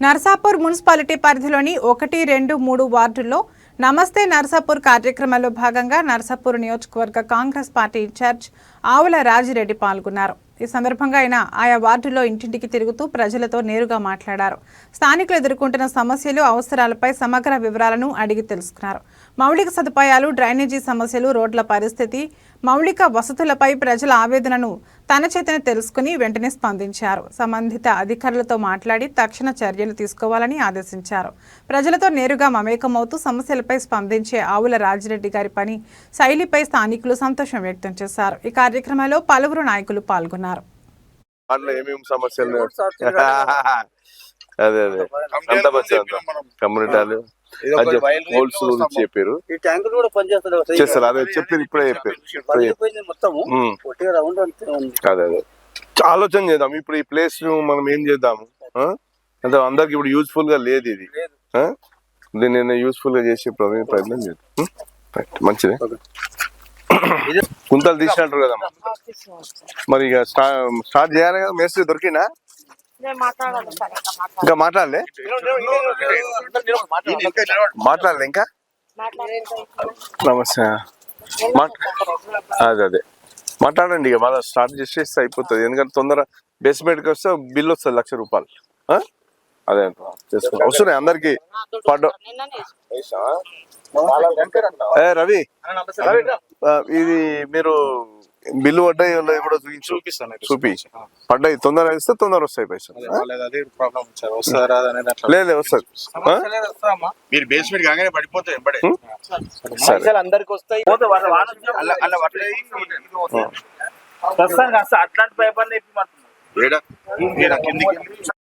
Narsapur municipality పరిధిలోని ఒకటి రెండు మూడు వార్డుల్లో నమస్తే నర్సాపూర్ కార్యక్రమంలో భాగంగా నర్సాపూర్ నియోజకవర్గ కాంగ్రెస్ పార్టీ ఇన్ఛార్జ్ ఆవుల రాజిరెడ్డి పాల్గొన్నారు. ఈ సందర్భంగా ఆయన ఆయా వార్డుల్లో ఇంటింటికి తిరుగుతూ ప్రజలతో నేరుగా మాట్లాడారు. స్థానికులు ఎదుర్కొంటున్న సమస్యలు అవసరాలపై సమగ్ర వివరాలను అడిగి తెలుసుకున్నారు. మౌలిక సదుపాయాలు డ్రైనేజీ సమస్యలు రోడ్ల పరిస్థితి మౌలిక వసతులపై ప్రజల ఆవేదనను తన చేతన తెలుసుకుని వెంటనే స్పందించారు. సంబంధిత అధికారులతో మాట్లాడి తక్షణ చర్యలు తీసుకోవాలని ఆదేశించారు. ప్రజలతో నేరుగా మమేకమవుతూ సమస్యలపై స్పందించే ఆవుల రాజిరెడ్డి గారి పని శైలిపై స్థానికులు సంతోషం వ్యక్తం చేశారు. ఈ కార్యక్రమంలో పలువురు నాయకులు పాల్గొన్నారు. అదే అదే. కమ్యూనిటీలు హోల్స్ గురించి చెప్పారు. ఈ ట్యాంకులు కూడా పనిచేస్తారు చేస్తారు అదే చెప్పారు ఇప్పుడే చెప్పారు. రౌండ్ అదే అదే. ఆలోచన చేద్దాం. ఇప్పుడు ఈ ప్లేస్ మనం ఏం చేద్దాము? అంటే అందరికి ఇప్పుడు యూజ్ఫుల్గా లేదు ఇది? దీన్ని యూస్ఫుల్గా చేసే ప్రయత్నం చేద్దాం. మంచిది. కుంతలు తీసినట్టు కదమ్మా. మరి ఇక స్టా- స్టార్ట్ చేయాలి కదా మేస్త్రి దొరికినా ఇంకా మాట్లాడాలి. ఇంకా మాట్లాడలే? ఇంకా? నమస్తే. అదే అదే. మాట్లాడండి ఇక మళ్ళీ స్టార్ట్ చేసేస్తే అయిపోతుంది. ఎందుకంటే తొందర బేస్మెంట్కి వస్తే బిల్ వస్తుంది లక్ష రూపాయలు. ఆ? అదే చేసుకుంటా వస్తున్నాయి అందరికి. పడ్డ నిన్ననే ఏ రవి? ఇది మీరు బిల్లు పడ్డాయి కూడా చూపించు చూపిస్తాను చూపి పడ్డాయి తొందర ఇస్తే తొందర వస్తాయి పైసలు లేదు వస్తుంది? మీరు బేస్మెంట్ కాగానే పడిపోతాయి సరే అందరికి వస్తాయి అట్లాంటి కిందికి